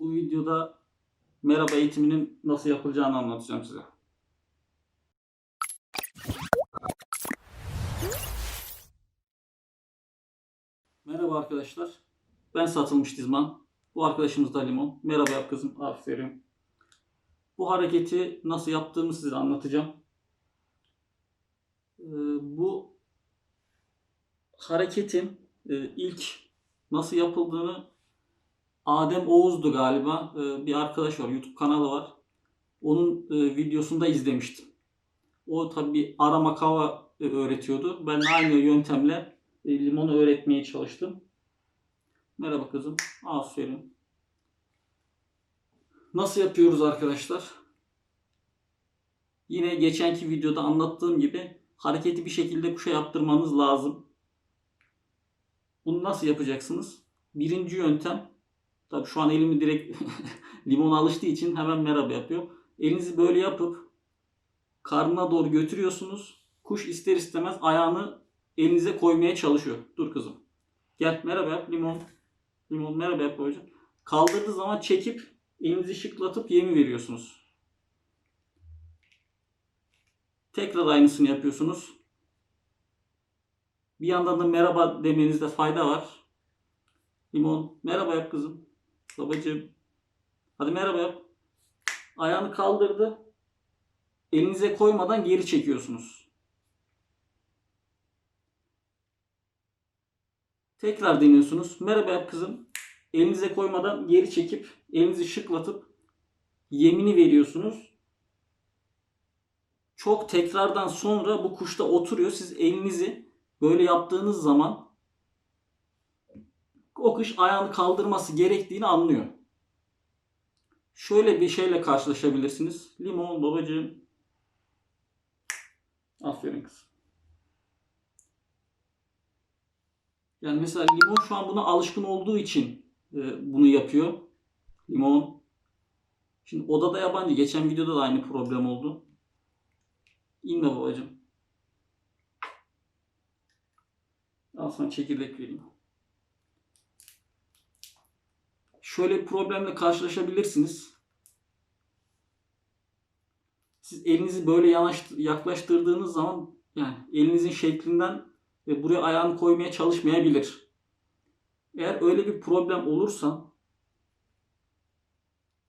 Bu videoda merhaba eğitiminin nasıl yapılacağını anlatacağım size. Merhaba arkadaşlar. Ben Satılmış Dizman. Bu arkadaşımız da Limon. Merhaba yap kızım. Aferin. Bu hareketi nasıl yaptığımı size anlatacağım. Ee, bu hareketin e, ilk nasıl yapıldığını Adem Oğuz'du galiba. Ee, bir arkadaş var. YouTube kanalı var. Onun e, videosunda izlemiştim. O tabii bir arama kava e, öğretiyordu. Ben de aynı yöntemle e, limonu öğretmeye çalıştım. Merhaba kızım. Aferin. Nasıl yapıyoruz arkadaşlar? Yine geçenki videoda anlattığım gibi hareketi bir şekilde kuşa yaptırmanız lazım. Bunu nasıl yapacaksınız? Birinci yöntem Tabii şu an elimi direkt limona alıştığı için hemen merhaba yapıyor. Elinizi böyle yapıp karnına doğru götürüyorsunuz. Kuş ister istemez ayağını elinize koymaya çalışıyor. Dur kızım. Gel merhaba yap limon. Limon merhaba yap hocam. Kaldırdığı zaman çekip elinizi şıklatıp yemi veriyorsunuz. Tekrar aynısını yapıyorsunuz. Bir yandan da merhaba demenizde fayda var. Limon merhaba yap kızım. Babacığım. Hadi merhaba yap. Ayağını kaldırdı. Elinize koymadan geri çekiyorsunuz. Tekrar deniyorsunuz. Merhaba yap kızım. Elinize koymadan geri çekip elinizi şıklatıp yemini veriyorsunuz. Çok tekrardan sonra bu kuşta oturuyor. Siz elinizi böyle yaptığınız zaman o kuş ayağını kaldırması gerektiğini anlıyor. Şöyle bir şeyle karşılaşabilirsiniz. Limon babacığım. Aferin kız. Yani mesela limon şu an buna alışkın olduğu için e, bunu yapıyor. Limon. Şimdi odada yabancı. Geçen videoda da aynı problem oldu. İnme babacığım. Al sana çekirdek vereyim. Şöyle bir problemle karşılaşabilirsiniz. Siz elinizi böyle yaklaştırdığınız zaman yani elinizin şeklinden ve buraya ayağını koymaya çalışmayabilir. Eğer öyle bir problem olursa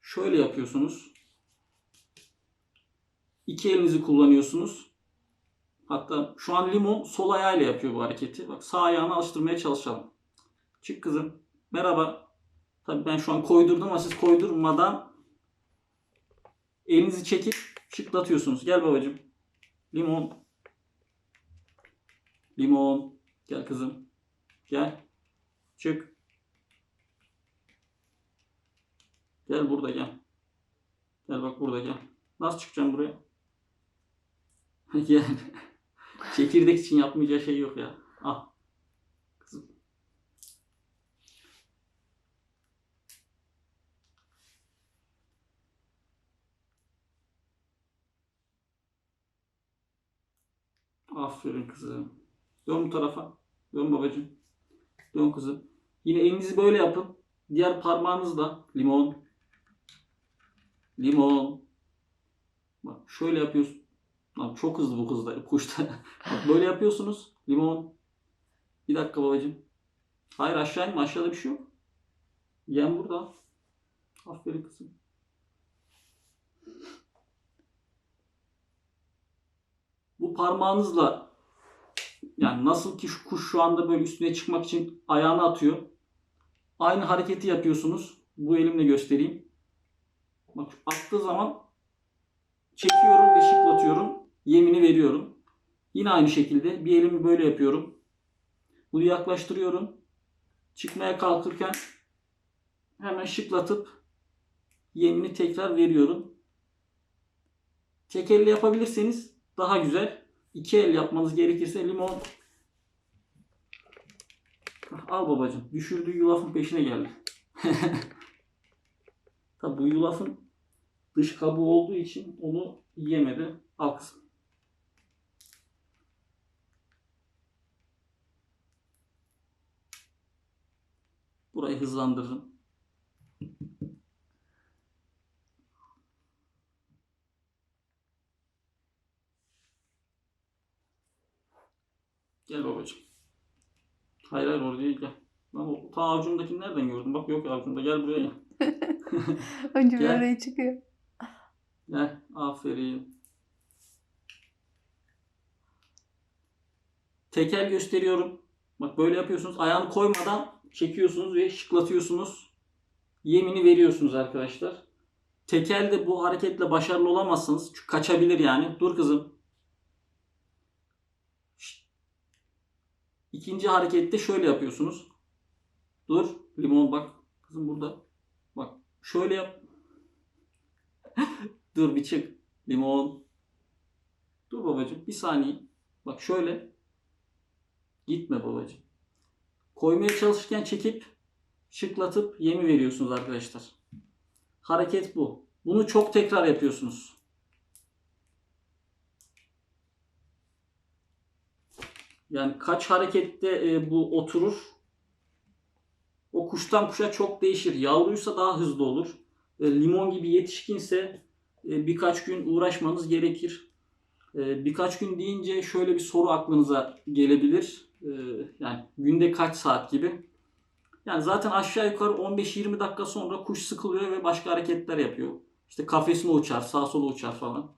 şöyle yapıyorsunuz. İki elinizi kullanıyorsunuz. Hatta şu an limon sol ayağıyla yapıyor bu hareketi. Bak sağ ayağını alıştırmaya çalışalım. Çık kızım. Merhaba. Tabii ben şu an koydurdum ama siz koydurmadan elinizi çekip şıklatıyorsunuz. Gel babacığım. Limon. Limon. Gel kızım. Gel. Çık. Gel burada gel. Gel bak burada gel. Nasıl çıkacağım buraya? gel. Çekirdek için yapmayacağı şey yok ya. Al. Aferin kızım. Dön bu tarafa. Dön babacığım. Dön kızım. Yine elinizi böyle yapın. Diğer parmağınızla limon. Limon. Bak şöyle yapıyorsun. Bak çok hızlı bu kızda, kuşta. Bak böyle yapıyorsunuz. Limon. Bir dakika babacığım. Hayır aşağı inme. Aşağıda bir şey yok. Yem burada. Aferin kızım. Bu parmağınızla yani nasıl ki şu kuş şu anda böyle üstüne çıkmak için ayağını atıyor. Aynı hareketi yapıyorsunuz. Bu elimle göstereyim. Bak attığı zaman çekiyorum ve şıklatıyorum. Yemini veriyorum. Yine aynı şekilde bir elimi böyle yapıyorum. Bunu yaklaştırıyorum. Çıkmaya kalkırken hemen şıklatıp yemini tekrar veriyorum. Tek elle yapabilirseniz daha güzel. İki el yapmanız gerekirse limon Al babacım. Düşürdüğü yulafın peşine geldi. Tabi bu yulafın dış kabuğu olduğu için onu yiyemedi. Al kızım. Burayı hızlandırırım. Gel babacığım. Hayır hayır oraya değil gel. Lan o ta avucumdakini nereden gördün? Bak yok avucumda gel buraya gel. Önce bir Gel. oraya çıkıyor. Gel. Aferin. Tekel gösteriyorum. Bak böyle yapıyorsunuz. Ayağını koymadan çekiyorsunuz ve şıklatıyorsunuz. Yemini veriyorsunuz arkadaşlar. Tekelde bu hareketle başarılı olamazsınız. Çünkü kaçabilir yani. Dur kızım. İkinci harekette şöyle yapıyorsunuz. Dur. Limon bak. Kızım burada. Bak. Şöyle yap. Dur bir çık. Limon. Dur babacığım. Bir saniye. Bak şöyle. Gitme babacığım. Koymaya çalışırken çekip şıklatıp yemi veriyorsunuz arkadaşlar. Hareket bu. Bunu çok tekrar yapıyorsunuz. Yani kaç harekette e, bu oturur? O kuştan kuşa çok değişir. Yavruysa daha hızlı olur. E, limon gibi yetişkinse e, birkaç gün uğraşmanız gerekir. E, birkaç gün deyince şöyle bir soru aklınıza gelebilir. E, yani günde kaç saat gibi. Yani zaten aşağı yukarı 15-20 dakika sonra kuş sıkılıyor ve başka hareketler yapıyor. İşte kafesine uçar, sağa sola uçar falan.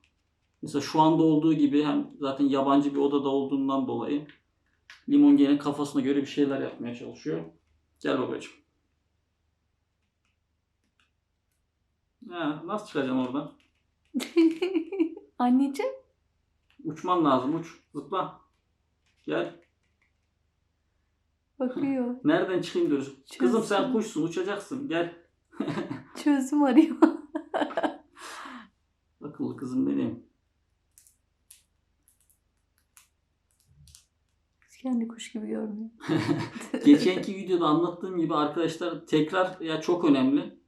Mesela şu anda olduğu gibi hem zaten yabancı bir odada olduğundan dolayı limon gene kafasına göre bir şeyler yapmaya çalışıyor. Gel babacığım. Ha, nasıl çıkacaksın oradan? Anneciğim. Uçman lazım uç. Zıpla. Gel. Bakıyor. Nereden çıkayım diyoruz. Kızım sen Çözüm. kuşsun uçacaksın. Gel. Çözüm arıyor. Akıllı kızım benim. Kendi kuş gibi görmüyor. Geçenki videoda anlattığım gibi arkadaşlar tekrar ya çok önemli.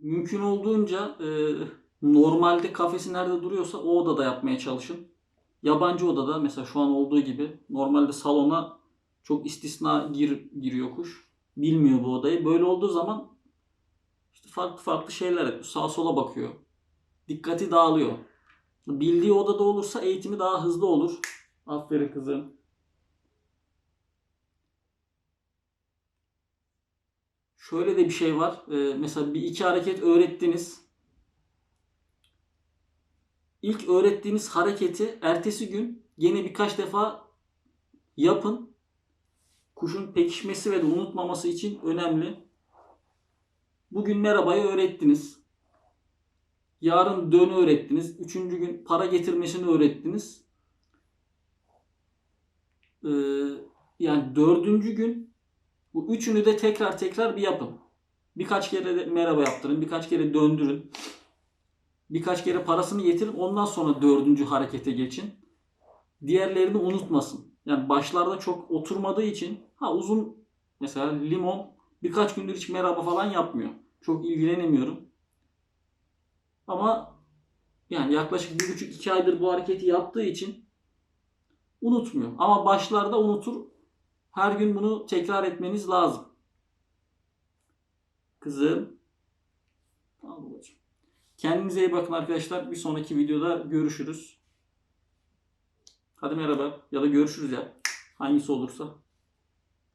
Mümkün olduğunca e, normalde kafesi nerede duruyorsa o odada yapmaya çalışın. Yabancı odada mesela şu an olduğu gibi normalde salona çok istisna gir, giriyor kuş. Bilmiyor bu odayı. Böyle olduğu zaman işte farklı farklı şeyler yapıyor. Sağa sola bakıyor. Dikkati dağılıyor. Bildiği odada olursa eğitimi daha hızlı olur. Aferin kızım. Şöyle de bir şey var. Ee, mesela bir iki hareket öğrettiniz. İlk öğrettiğiniz hareketi ertesi gün yine birkaç defa yapın. Kuşun pekişmesi ve de unutmaması için önemli. Bugün merhabayı öğrettiniz. Yarın dönü öğrettiniz. Üçüncü gün para getirmesini öğrettiniz. Ee, yani dördüncü gün bu üçünü de tekrar tekrar bir yapın. Birkaç kere de merhaba yaptırın. Birkaç kere döndürün. Birkaç kere parasını getirin. Ondan sonra dördüncü harekete geçin. Diğerlerini unutmasın. Yani başlarda çok oturmadığı için ha uzun mesela limon birkaç gündür hiç merhaba falan yapmıyor. Çok ilgilenemiyorum. Ama yani yaklaşık bir buçuk iki aydır bu hareketi yaptığı için unutmuyor. Ama başlarda unutur. Her gün bunu tekrar etmeniz lazım. Kızım. Tamam babacığım. Kendinize iyi bakın arkadaşlar. Bir sonraki videoda görüşürüz. Hadi merhaba ya da görüşürüz ya. Hangisi olursa.